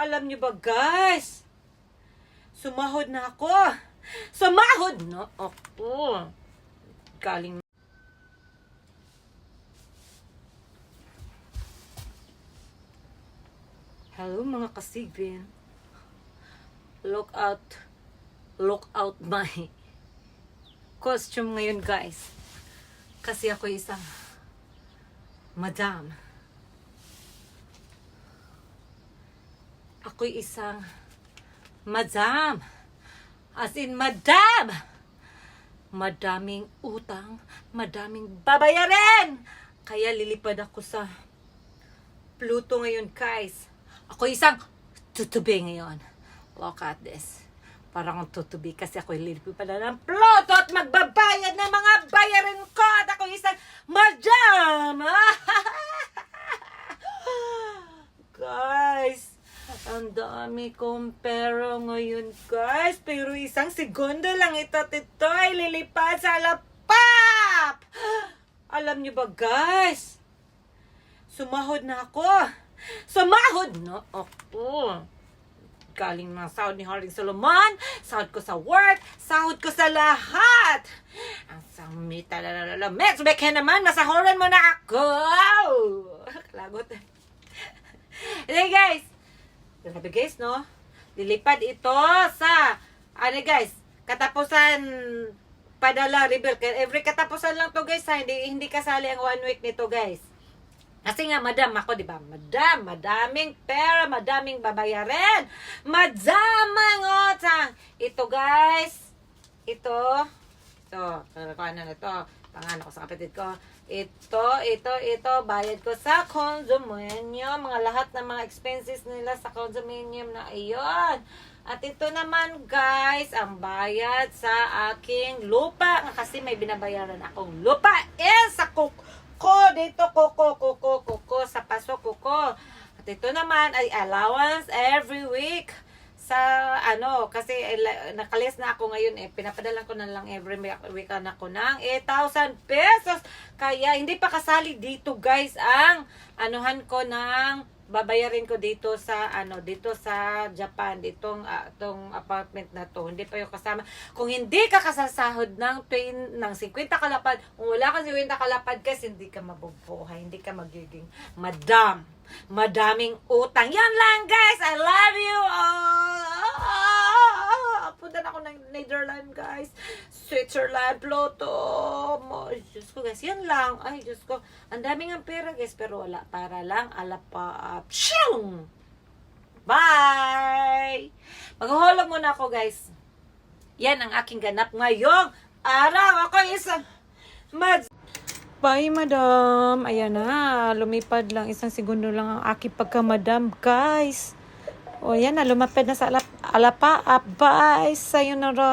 Alam niyo ba guys? Sumahod na ako. Sumahod na ako. Galing Hello mga kasigrin. Look out. Look out my costume ngayon guys. Kasi ako isang madam. Ako'y isang madam. As in madam! Madaming utang, madaming babayarin! Kaya lilipad ako sa Pluto ngayon, guys. Ako isang tutubi ngayon. Look at this. Parang tutubi kasi ako lilipad pala ng Pluto at magbabayad ng mga bayarin ko at ako isang madam! guys, ang dami kong pera ngayon, guys. Pero isang segundo lang ito, tito, ay lilipad sa lapap! Alam niyo ba, guys? Sumahod na ako. Sumahod na ako. Galing ng sahod ni Harling Solomon, sahod ko sa work, sahod ko sa lahat. Ang sami talalala. Mex, beke naman, masahoran mo na ako. Kalagot. Hey guys, grabe guys, no? Lilipad ito sa, ano guys, katapusan padala reveal. Every katapusan lang to guys, ha? Hindi, hindi kasali ang one week nito guys. Kasi nga, madam ako, di ba? Madam, madaming pera, madaming babayarin, madaming utang. Ito, guys, ito, ito, ano na ito, pangalan ko sa kapatid ko. Ito, ito, ito, bayad ko sa condominium, mga lahat ng mga expenses nila sa condominium na iyon. At ito naman, guys, ang bayad sa aking lupa. Kasi may binabayaran akong lupa. Eh, sa kuk ko dito, kuko, kuko, kuko, sa paso, kuko. At ito naman ay allowance every week sa ano, kasi eh, nakalis na ako ngayon eh, pinapadalan ko na lang every week na ako ng 8,000 pesos. Kaya hindi pa kasali dito guys ang anuhan ko ng babayarin ko dito sa ano dito sa Japan ditong ah, tong apartment na to. Hindi pa yung kasama. Kung hindi ka kasasahod ng 20 ng 50 kalapad kung wala kang 50 kalapad kasi hindi ka mabubuhay hindi ka magiging madam madaming utang. Yan lang guys. I love you all punta na ako ng Netherlands guys Switzerland Pluto mo Diyos ko guys yan lang ay Diyos ko ang daming ang pera guys pero wala para lang alapa Pshung! Bye! Maghulog muna ako guys yan ang aking ganap ngayong araw ako isang mad Bye, madam. Ayan na. Lumipad lang. Isang segundo lang ang aking pagka-madam, guys. O, yan na. Lumapad na sa alap alapa. Bye. Sayonara.